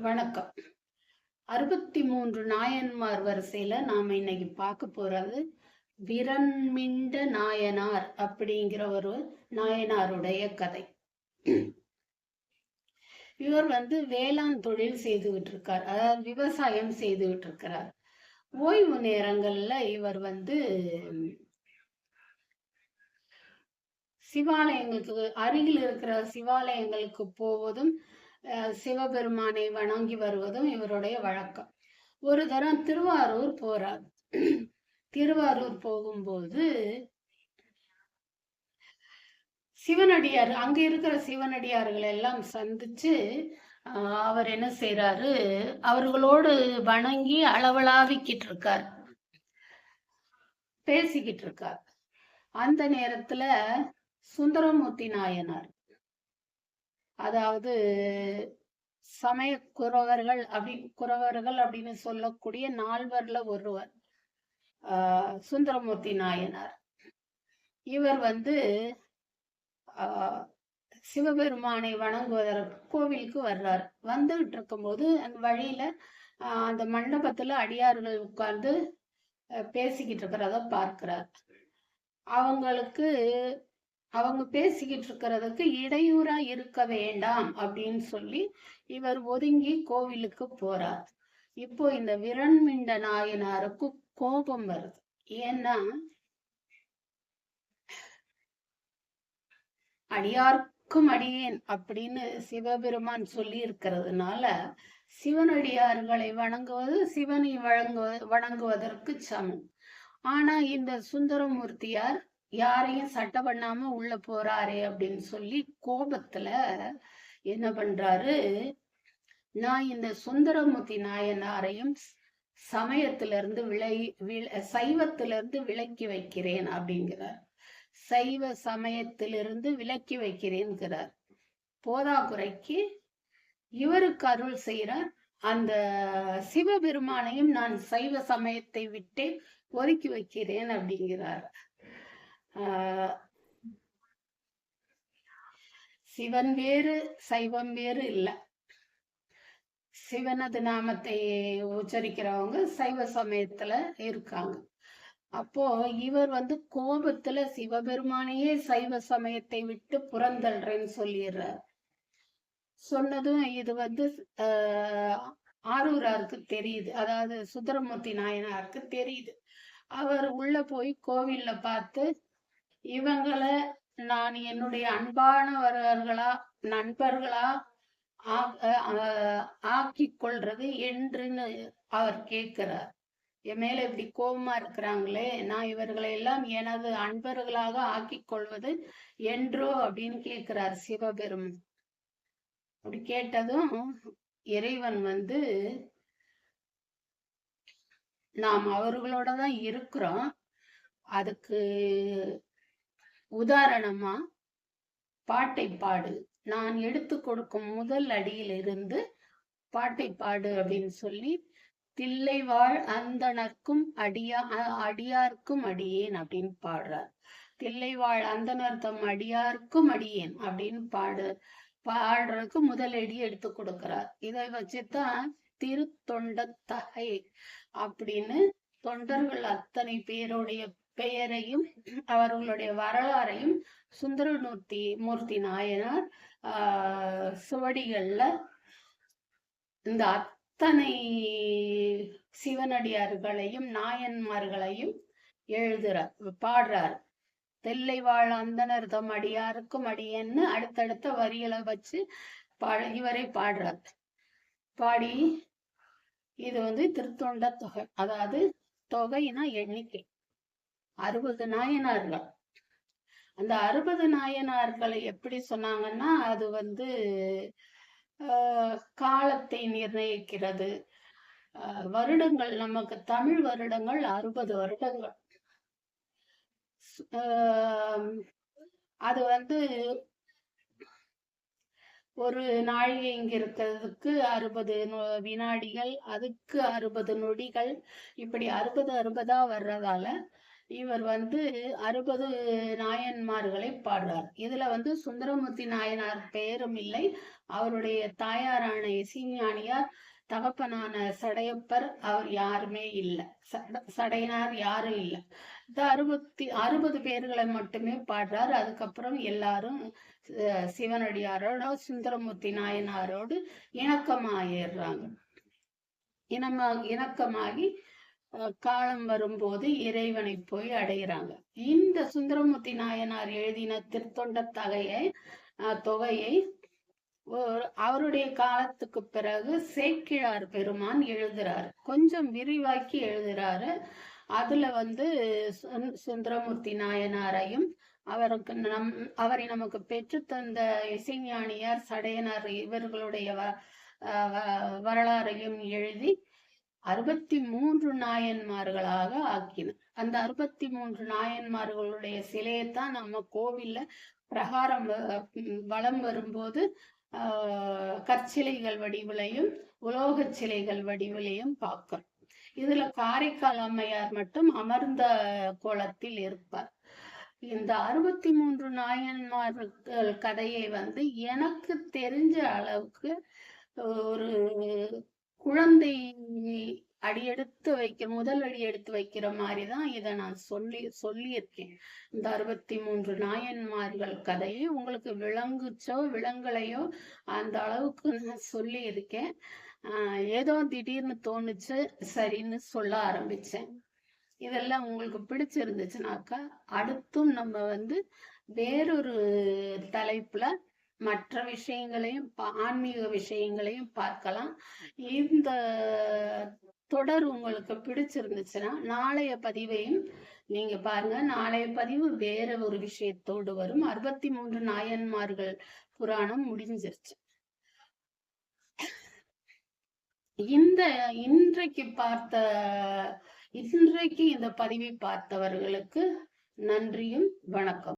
வணக்கம். அறுபத்தி மூன்று நாயன்மார் வரிசையில நாம இன்னைக்கு பார்க்க போறது விரண்மிண்ட நாயனார் அப்படிங்கிற ஒரு நாயனாருடைய கதை. இவர் வந்து வேளாண் தொழில் செய்துகிட்டு இருக்கார் அதாவது விவசாயம் செய்துகிட்டு இருக்கிறார் ஓய்வு நேரங்கள்ல இவர் வந்து சிவாலயங்களுக்கு அருகில் இருக்கிற சிவாலயங்களுக்கு போவதும் சிவபெருமானை வணங்கி வருவதும் இவருடைய வழக்கம். ஒரு தரம் திருவாரூர் போறார். திருவாரூர் போகும்போது சிவனடியார் அங்க இருக்கிற சிவனடியார்கள் எல்லாம் சந்திச்சு அவர் என்ன செய்யறாரு அவர்களோடு வணங்கி அளவலாவிக்கிட்டு இருக்கார். பேசிக்கிட்டு இருக்கார். அந்த நேரத்துல சுந்தரமூர்த்தி நாயனார் அதாவது சமய குறவர்கள் அப்படி குறவர்கள் அப்படின்னு சொல்லக்கூடிய நால்வர்ல ஒருவர் ஆஹ் சுந்தரமூர்த்தி நாயனார். இவர் வந்து சிவபெருமானை வணங்குவதற்கு கோவிலுக்கு வர்றார். வந்துகிட்டு இருக்கும்போது அந்த வழியில அந்த மண்டபத்துல அடியார்கள் உட்கார்ந்து பேசிக்கிட்டு இருக்கிறத பார்க்கிறார். அவங்களுக்கு அவங்க பேசிக்கிட்டு இருக்கிறதுக்கு இடையூறா இருக்க வேண்டாம் அப்படின்னு சொல்லி இவர் ஒதுங்கி கோவிலுக்கு போறார். இப்போ இந்த விரண்மிண்ட நாயனாருக்கு கோபம் வருது. ஏன்னா அடியார்க்கும் அடியேன் அப்படின்னு சிவபெருமான் சொல்லி இருக்கிறதுனால சிவனடியார்களை வணங்குவது சிவனை வழங்குவ வணங்குவதற்கு சமம். ஆனா இந்த சுந்தரமூர்த்தியார் யாரையும் சட்டை பண்ணாம உள்ள போறாரே அப்படின்னு சொல்லி கோபத்துல என்ன பண்றாரு? நான் இந்த சுந்தரமூர்த்தி நாயனாரையும் சமயத்திலிருந்து விலை சைவத்துல இருந்து விலக்கி வைக்கிறேன் அப்படிங்கிறார். சைவ சமயத்திலிருந்து விலக்கி வைக்கிறேன்கிறார். போதாக்குறைக்கு இவருக்கு அருள் செய்கிறார் அந்த சிவபெருமானையும் நான் சைவ சமயத்தை விட்டே ஒதுக்கி வைக்கிறேன் அப்படிங்கிறார். சிவன் வேறு சைவம் வேறு இல்லை. சிவனது நாமத்தை உச்சரிக்கிறவங்க சைவ சமயத்துல இருக்காங்க. அப்போ இவர் வந்து கோபத்துல சிவபெருமானையே சைவ சமயத்தை விட்டு புறந்தல்றேன்னு சொல்லிடுறார். சொன்னதும் இது வந்து ஆஹ் ஆரூராருக்கு தெரியுது. அதாவது சுந்தரமூர்த்தி நாயனாருக்கு தெரியுது. அவர் உள்ள போய் கோவில்ல பார்த்து இவங்களை நான் என்னுடைய அன்பானவர்களா நண்பர்களா ஆக்கி கொள்றது என்றுன்னு அவர் கேட்கிறார். என் மேல இப்படி கோபமா இருக்கிறாங்களே நான் இவர்களை எல்லாம் எனது அன்பர்களாக ஆக்கி கொள்வது என்றோ அப்படின்னு கேட்கிறார் சிவபெருமன். அப்படி கேட்டதும் இறைவன் வந்து நாம் அவர்களோட தான் இருக்கிறோம். அதுக்கு உதாரணமா பாட்டை பாடு. நான் எடுத்து கொடுக்கும் முதல் அடியிலிருந்து பாட்டை பாடு அப்படின்னு சொல்லி தில்லைவாழ் அந்தனர்க்கும் அடியா அடியார்க்கும் அடியேன் அப்படின்னு பாடுறார். தில்லை வாழ் அந்தனர்த்தம் அடியார்க்கும் அடியேன் அப்படின்னு பாடு பாடுறதுக்கு முதல் அடி எடுத்து கொடுக்கிறார். இதை வச்சுதான் திருத்தொண்ட தகை அப்படின்னு தொண்டர்கள் அத்தனை பேருடைய பெயரையும் அவர்களுடைய வரலாறையும் சுந்தரமூர்த்தி மூர்த்தி நாயனார் ஆஹ் சுவடிகள்ல இந்த அத்தனை சிவனடியார்களையும் நாயன்மார்களையும் எழுதுறார் பாடுறார். தெல்லை வாழ் அந்தனர் தம் அடியாருக்கும் அடியன்னு அடுத்தடுத்த வரிகளை வச்சு பா இவரை பாடுறார். பாடி இது வந்து திருத்தொண்ட தொகை. அதாவது தொகைனா எண்ணிக்கை. அறுபது நாயனார்கள். அந்த அறுபது நாயனார்களை எப்படி சொன்னாங்கன்னா அது வந்து ஆஹ், காலத்தை நிர்ணயிக்கிறது. வருடங்கள் நமக்கு தமிழ் வருடங்கள் அறுபது வருடங்கள். ஆஹ், அது வந்து ஒரு நாழிகை இங்க இருக்கிறதுக்கு அறுபது வினாடிகள் அதுக்கு அறுபது நொடிகள் இப்படி அறுபது அறுபதா வர்றதால இவர் வந்து அறுபது நாயன்மார்களை பாடுறார். இதுல வந்து சுந்தரமூர்த்தி நாயனார் பெயரும் இல்லை. அவருடைய தாயாரான இசைஞானியார் தகப்பனான சடையப்பர் அவர் யாருமே இல்லை. சடையனார் யாரும் இல்லை. இந்த அறுபத்தி அறுபது பேர்களை மட்டுமே பாடுறார். அதுக்கப்புறம் எல்லாரும் சிவனடியாரோட சுந்தரமூர்த்தி நாயனாரோடு இணக்கமாயிடுறாங்க. இனமா இணக்கமாகி காலம் வரும்போது இறைவனை போய் அடைகிறாங்க இந்த சுந்தரமூர்த்தி நாயனார் எழுதின திருத்தொண்ட தகையை தொகையை அவருடைய காலத்துக்கு பிறகு சேக்கிழார் பெருமான் எழுதுறாரு. கொஞ்சம் விரிவாக்கி எழுதுறாரு. அதுல வந்து சுந்தரமூர்த்தி நாயனாரையும் அவருக்கு நம் அவரை நமக்கு பெற்று தந்த இசைஞானியார் சடையனார் இவர்களுடைய வரலாறையும் எழுதி அறுபத்தி மூன்று நாயன்மார்களாக ஆக்கின. அந்த அறுபத்தி மூன்று நாயன்மார்களுடைய சிலையைத்தான் நம்ம கோவில்ல பிரகாரம் வளம் வரும்போது கற்சிலைகள் வடிவிலையும் உலோக சிலைகள் வடிவிலையும் பார்க்கிறோம். இதுல காரைக்கால் அம்மையார் மட்டும் அமர்ந்த கோலத்தில் இருப்பார். இந்த அறுபத்தி மூன்று நாயன்மார்கள் கதையை வந்து எனக்கு தெரிஞ்ச அளவுக்கு ஒரு குழந்தை அடியெடுத்து வைக்க முதல் அடி எடுத்து வைக்கிற மாதிரி தான் இதை நான் சொல்லி சொல்லியிருக்கேன். இந்த அறுபத்தி மூன்று நாயன்மார்கள் கதையை உங்களுக்கு விளங்குச்சோ விலங்கலையோ அந்த அளவுக்கு நான் சொல்லியிருக்கேன். ஏதோ திடீர்னு தோணுச்சு சரின்னு சொல்ல ஆரம்பிச்சேன். இதெல்லாம் உங்களுக்கு பிடிச்சிருந்துச்சுனாக்கா அடுத்தும் நம்ம வந்து வேறொரு தலைப்புல மற்ற விஷயங்களையும் ஆன்மீக விஷயங்களையும் பார்க்கலாம். இந்த தொடர் உங்களுக்கு பிடிச்சிருந்துச்சுன்னா நாளைய பதிவையும் நீங்க பாருங்க. நாளைய பதிவு வேற ஒரு விஷயத்தோடு வரும். அறுபத்தி மூன்று நாயன்மார்கள் புராணம் முடிஞ்சிருச்சு. இந்த இன்றைக்கு பார்த்த இன்றைக்கு இந்த பதிவை பார்த்தவர்களுக்கு நன்றியும் வணக்கம்.